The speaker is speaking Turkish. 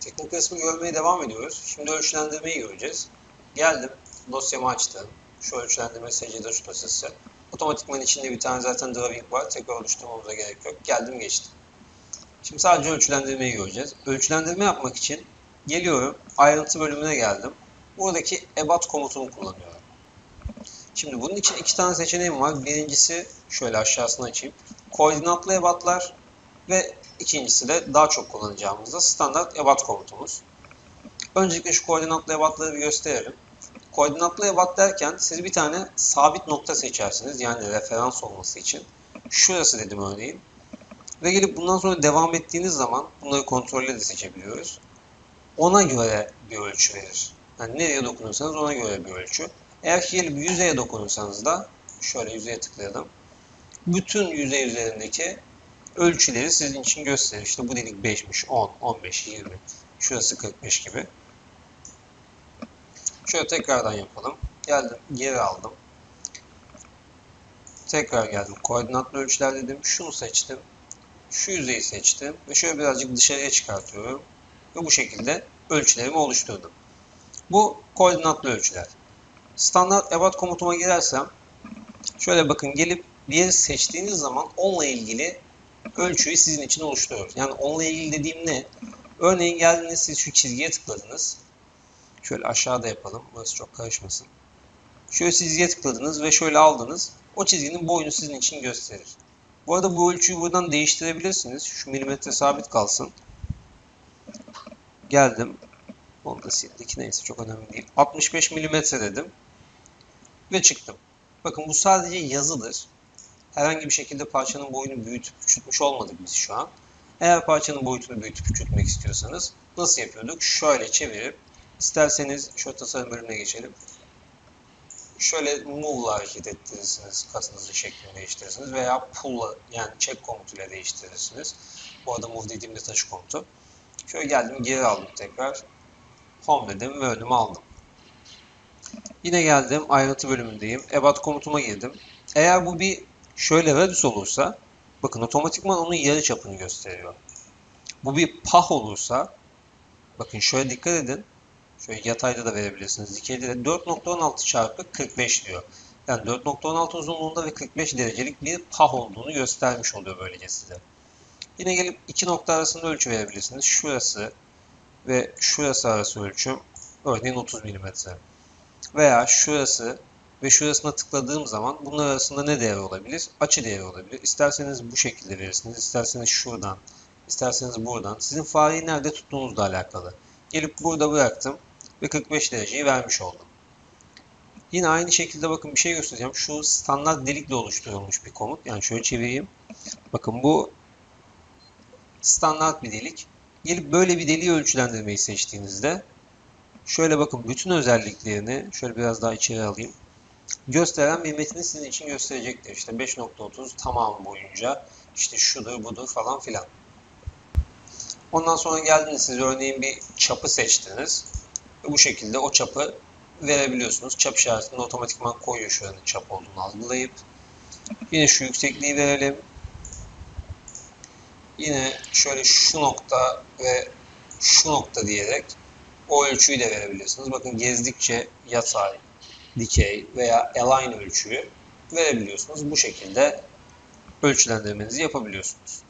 Teknik resmi görmeye devam ediyoruz. Şimdi ölçülendirmeyi göreceğiz. Geldim, dosyamı açtım. Şu ölçülendirme SCD dosyası. Otomatikman içinde bir tane zaten drawing var. Tekrar oluşturmamıza gerek yok. Geldim geçtim. Şimdi sadece ölçülendirmeyi göreceğiz. Ölçülendirme yapmak için geliyorum, ayrıntı bölümüne geldim. Buradaki ebat komutunu kullanıyorum. Şimdi bunun için iki tane seçeneğim var. Birincisi şöyle aşağısını açayım. Koordinatlı ebatlar ve ikincisi de daha çok kullanacağımız da standart ebat komutumuz. Öncelikle şu koordinatlı ebatları bir gösterelim. Koordinatlı ebat derken siz bir tane sabit nokta seçersiniz. Yani referans olması için. Şurası dedim örneğin. Ve gelip bundan sonra devam ettiğiniz zaman bunları kontrolle de seçebiliyoruz. Ona göre bir ölçü verir. Yani nereye dokunursanız ona göre bir ölçü. Eğer ki gelip yüzeye dokunursanız da şöyle yüzeye tıklayalım. Bütün yüzey üzerindeki ölçüleri sizin için gösterir. İşte bu dedik 5'miş, 10, 15, 20, şurası 45 gibi. Şöyle tekrardan yapalım. Geldim, geri aldım. Tekrar geldim. Koordinatlı ölçüler dedim. Şunu seçtim. Şu yüzeyi seçtim. Ve şöyle birazcık dışarıya çıkartıyorum. Ve bu şekilde ölçülerimi oluşturdum. Bu koordinatlı ölçüler. Standart ebat komutuma girersem şöyle bakın gelip bir yeri seçtiğiniz zaman onunla ilgili ölçüyü sizin için oluşturuyoruz. Yani onunla ilgili dediğim ne? Örneğin geldiniz siz şu çizgiye tıkladınız. Şöyle aşağıda yapalım. Burası çok karışmasın. Şöyle çizgiye tıkladınız ve şöyle aldınız. O çizginin boyunu sizin için gösterir. Bu arada bu ölçüyü buradan değiştirebilirsiniz. Şu milimetre sabit kalsın. Geldim. Onu da sildik. Neyse çok önemli değil. 65 milimetre dedim. Ve çıktım. Bakın bu sadece yazıdır. Herhangi bir şekilde parçanın boyunu büyütüp küçültmüş olmadık biz şu an. Eğer parçanın boyutunu büyütüp küçültmek istiyorsanız nasıl yapıyorduk? Şöyle çevirip isterseniz şu tasarım bölümüne geçelim. Şöyle move'la hareket ettirirsiniz, katınızın şeklini değiştirirsiniz veya pull'la yani check komutuyla değiştirirsiniz. Bu arada move dediğimde taşı komutu. Şöyle geldim geri aldım tekrar. Home dedim ve önüme aldım. Yine geldim ayrıntı bölümündeyim. Ebat komutuma girdim. Eğer bu bir şöyle radius olursa bakın otomatikman onun yarı çapını gösteriyor. Bu bir pah olursa bakın şöyle dikkat edin. Şöyle yatayda da verebilirsiniz. Dikeyde de 4.16 çarpı 45 diyor. Yani 4.16 uzunluğunda ve 45 derecelik bir pah olduğunu göstermiş oluyor böylece size. Yine gelip iki nokta arasında ölçü verebilirsiniz. Şurası ve şurası arası ölçüm örneğin 30 mm. Veya şurası ve şurasına tıkladığım zaman bunlar arasında ne değer olabilir? Açı değeri olabilir. İsterseniz bu şekilde verirsiniz, isterseniz şuradan, isterseniz buradan. Sizin fareyi nerede tuttuğunuzla alakalı. Gelip burada bıraktım ve 45 dereceyi vermiş oldum. Yine aynı şekilde bakın bir şey göstereceğim. Şu standart delikle oluşturulmuş bir komut. Yani şöyle çevireyim. Bakın bu standart bir delik. Gelip böyle bir deliği ölçülendirmeyi seçtiğinizde şöyle bakın bütün özelliklerini şöyle biraz daha içeri alayım. Gösteren bir metni sizin için gösterecektir. İşte 5.30 tamam boyunca işte şudur budur falan filan. Ondan sonra geldiniz siz örneğin bir çapı seçtiniz. Bu şekilde o çapı verebiliyorsunuz. Çap işaretini otomatikman koyuyor şuranın çap olduğunu algılayıp. Yine şu yüksekliği verelim. Yine şöyle şu nokta ve şu nokta diyerek o ölçüyü de verebilirsiniz. Bakın gezdikçe yatay, dikey veya align ölçüyü verebiliyorsunuz. Bu şekilde ölçülendirmenizi yapabiliyorsunuz.